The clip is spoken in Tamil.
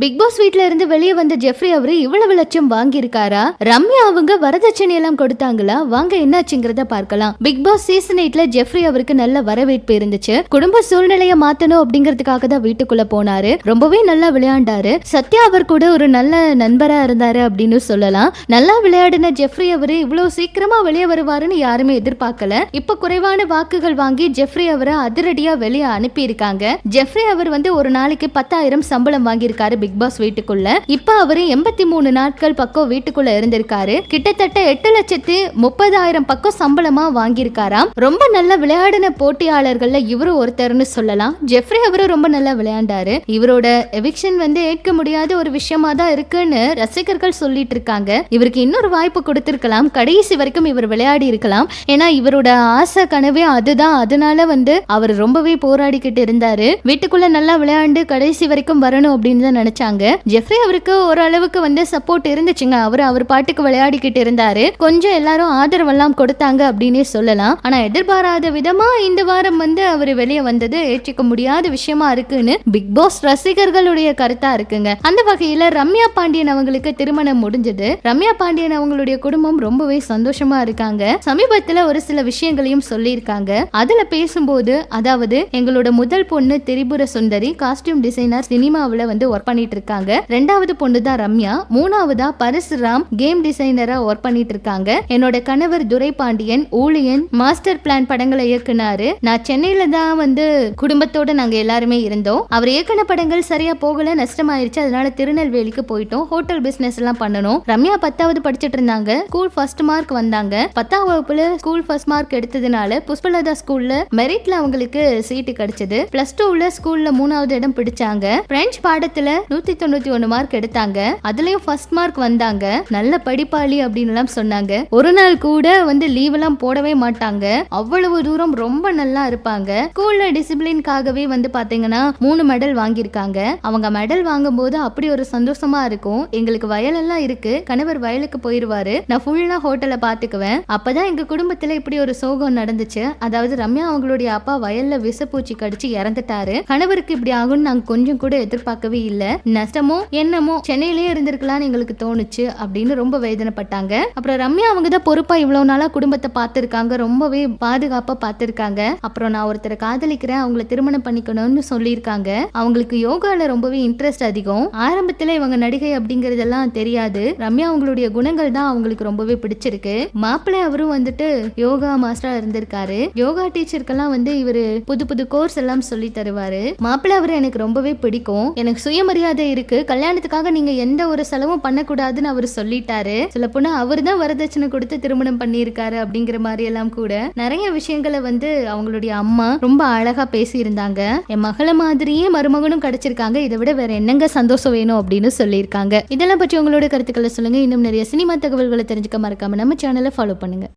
பிக் பாஸ் வீட்ல இருந்து வெளியே வந்த ஜெஃப்ரி அவரு இவ்வளவு லட்சம் வாங்கியிருக்காரா? ரம்யா அவங்க வரதட்சணை எல்லாம் கொடுத்தாங்களா? வாங்க என்னாச்சுங்கிறத பார்க்கலாம். பிக் பாஸ் சீசன் எயிட்ல ஜெஃப்ரி அவருக்கு நல்ல வரவேற்பு இருந்துச்சு. குடும்ப சூழ்நிலையை மாத்தணும் அப்படிங்கறதுக்காக தான் வீட்டுக்குள்ள போனாரு. ரொம்பவே நல்லா விளையாண்டாரு. சத்யா அவர் கூட ஒரு நல்ல நண்பரா இருந்தாரு அப்படின்னு சொல்லலாம். நல்லா விளையாடின ஜெஃப்ரி அவரு இவ்வளவு சீக்கிரமா வெளியே வருவாருன்னு யாருமே எதிர்பார்க்கல. இப்ப குறைவான வாக்குகள் வாங்கி ஜெஃப்ரி அவரை அதிரடியா வெளியே அனுப்பியிருக்காங்க. ஜெஃப்ரி அவர் வந்து ஒரு நாளைக்கு பத்தாயிரம் சம்பளம் வாங்கியிருக்காரு பிக் பாஸ் வீட்டுக்குள்ள. இப்ப அவரு எண்பத்தி மூணு நாட்கள் பக்கம் வீட்டுக்குள்ள இருந்திருக்காரு. கிட்டத்தட்ட எட்டு லட்சத்து முப்பதாயிரம் பக்கம் சம்பளமா வாங்கியிருக்காராம். ரொம்ப நல்ல விளையாடின போட்டியாளர்கள்ல இவரும் ஒருத்தர்னு சொல்லலாம். ஜெஃப்ரி அவரும் ரொம்ப நல்லா விளையாண்டாரு. இவரோட எவிக்ஷன் வந்து ஏற்க முடியாத ஒரு விஷயமா தான் இருக்குன்னு ரசிகர்கள் சொல்லிட்டு இருக்காங்க. இவருக்கு இன்னொரு வாய்ப்பு கொடுத்திருக்கலாம். கடைசி வரைக்கும் இவர் விளையாடி இருக்கலாம். ஏன்னா இவரோட ஆசை கனவே அதுதான். அதனால வந்து அவர் ரொம்பவே போராடிக்கிட்டு இருந்தாரு. வீட்டுக்குள்ள நல்லா விளையாண்டு கடைசி வரைக்கும் வரணும் அப்படின்னு தான் ஆரம்பிச்சாங்க ஜெஃப்ரி அவருக்கு ஓரளவுக்கு வந்து சப்போர்ட் இருந்துச்சுங்க. அவர் அவர் பாட்டுக்கு விளையாடிக்கிட்டு இருந்தாரு. கொஞ்சம் எல்லாரும் ஆதரவெல்லாம் கொடுத்தாங்க அப்படின்னே சொல்லலாம். ஆனா எதிர்பாராத விதமா இந்த வாரம் வந்து அவர் வெளியே வந்தது ஏற்றுக்க முடியாத விஷயமா இருக்குன்னு பிக் பாஸ் ரசிகர்களுடைய கருத்தா இருக்குங்க. அந்த வகையில ரம்யா பாண்டியன் அவங்களுக்கு திருமணம் முடிஞ்சது. ரம்யா பாண்டியன் அவங்களுடைய குடும்பம் ரொம்பவே சந்தோஷமா இருக்காங்க. சமீபத்துல ஒரு சில விஷயங்களையும் சொல்லியிருக்காங்க. அதுல பேசும்போது அதாவது எங்களோட முதல் பொண்ணு திரிபுர சுந்தரி காஸ்டியூம் டிசைனர் சினிமாவில் வந்து ஒர்க் பண்ணிட்டு இருக்காங்க. ரெண்டாவது பொண்ணு தான் ரம்யா. மூணாவதா பரசுராம் கேம் டிசைனரா ஒர்க் பண்ணிட்டு இருக்காங்க. என்னோட கணவர் துரை பாண்டியன் ஊழியன் மாஸ்டர் பிளான் படங்களை இயக்குனாரு. நான் சென்னையில தான் வந்து குடும்பத்தோட நாங்க எல்லாருமே இருந்தோம். அவர் இயக்குன படங்கள் சரியா போகல நஷ்டமாயிருச்சு. அதனால திருநெல்வேலிக்கு போயிட்டோம். ஹோட்டல் பிசினஸ் எல்லாம் பண்ணணும். ரம்யா பத்தாவது படிச்சிட்டு இருந்தாங்க. ஸ்கூல் ஃபர்ஸ்ட் மார்க் வந்தாங்க. பத்தாம் வகுப்புல ஸ்கூல் ஃபர்ஸ்ட் மார்க் எடுத்ததுனால புஷ்பலதா ஸ்கூல்ல மெரிட்ல அவங்களுக்கு சீட்டு கிடைச்சது. பிளஸ் டூல ஸ்கூல்ல மூணாவது இடம் பிடிச்சாங்க. பிரெஞ்சு பாடத்துல நூத்தி தொண்ணூத்தி ஒன்று மார்க் எடுத்தாங்க. அதுலயும் ஃபர்ஸ்ட் மார்க் வந்தாங்க. நல்ல படிப்பாளி அப்படின்னு எல்லாம் சொன்னாங்க. ஒரு நாள் கூட வந்து லீவ் எல்லாம் போடவே மாட்டாங்க. அவ்வளவு தூரம் ரொம்ப நல்லா இருப்பாங்க. ஸ்கூல்ல டிசிப்ளின்காகவே வந்து பாத்தீங்கன்னா மூணு மெடல் வாங்கியிருக்காங்க. அவங்க மெடல் வாங்கும்போது அப்படி ஒரு சந்தோஷமா இருக்கும். எங்களுக்கு வயலெல்லாம் இருக்கு. கணவர் வயலுக்கு போயிருவாரு. நான் ஃபுல்லா ஹோட்டலை பாத்துக்குவேன். அப்பதான் எங்க குடும்பத்துல இப்படி ஒரு சோகம் நடந்துச்சு. அதாவது ரம்யா அவங்களுடைய அப்பா வயல்ல விஷப்பூச்சி கடிச்சு இறந்துட்டாரு. கணவருக்கு இப்படி ஆகும்னு நாங்க கொஞ்சம் கூட எதிர்பார்க்கவே இல்லை. நஷ்டமோ என்னமோ சென்னையிலேயே இருந்திருக்கலாம்னு எங்களுக்கு தோணுச்சு அப்படின்னு ரொம்ப வேதனைப்பட்டாங்க. அப்புறம் ரம்யா அவங்க தான் பொறுப்பா இவ்வளவு நாளா குடும்பத்தை பார்த்துருக்காங்க. ரொம்பவே பாதுகாப்பா பார்த்திருக்காங்க. அப்புறம் நான் ஒருத்தரை காதலிக்கிறேன் அவங்கள திருமணம் பண்ணிக்கணும்னு சொல்லியிருக்காங்க. அவங்களுக்கு யோகால ரொம்பவே இன்ட்ரெஸ்ட் அதிகம். ஆரம்பத்துல இவங்க நடிகை அப்படிங்கறதெல்லாம் தெரியாது. ரம்யா அவங்களுடைய குணங்கள் தான் அவங்களுக்கு ரொம்பவே பிடிச்சிருக்கு. மாப்பிள்ளை அவரும் வந்துட்டு யோகா மாஸ்டரா இருந்திருக்காரு. யோகா டீச்சருக்கெல்லாம் வந்து இவரு புது புது கோர்ஸ் எல்லாம் சொல்லி தருவாரு. மாப்பிள்ளை அவரு எனக்கு ரொம்பவே பிடிக்கும். எனக்கு சுயமரியாதை இருக்கு. கல்யாணத்துக்காக நீங்க எந்த ஒரு செலவும் பண்ணக்கூடாதுன்னு அவர் சொல்லிட்டாரு. சொல்ல போனா அவர் தான் வரதட்சணை கொடுத்து திருமணம் பண்ணியிருக்காரு அப்படிங்கிற மாதிரி எல்லாம் கூட நிறைய விஷயங்களை வந்து அவங்களுடைய அம்மா ரொம்ப அழகா பேசியிருந்தாங்க. என் மகளை மாதிரியே மருமகனும் கிடைச்சிருக்காங்க. இதை விட வேற என்னங்க சந்தோஷம் வேணும் அப்படின்னு சொல்லியிருக்காங்க. இதெல்லாம் பற்றி உங்களோட கருத்துக்களை சொல்லுங்க. இன்னும் நிறைய சினிமா தகவல்களை தெரிஞ்சுக்க மறக்காம நம்ம சேனலை ஃபாலோ பண்ணுங்க.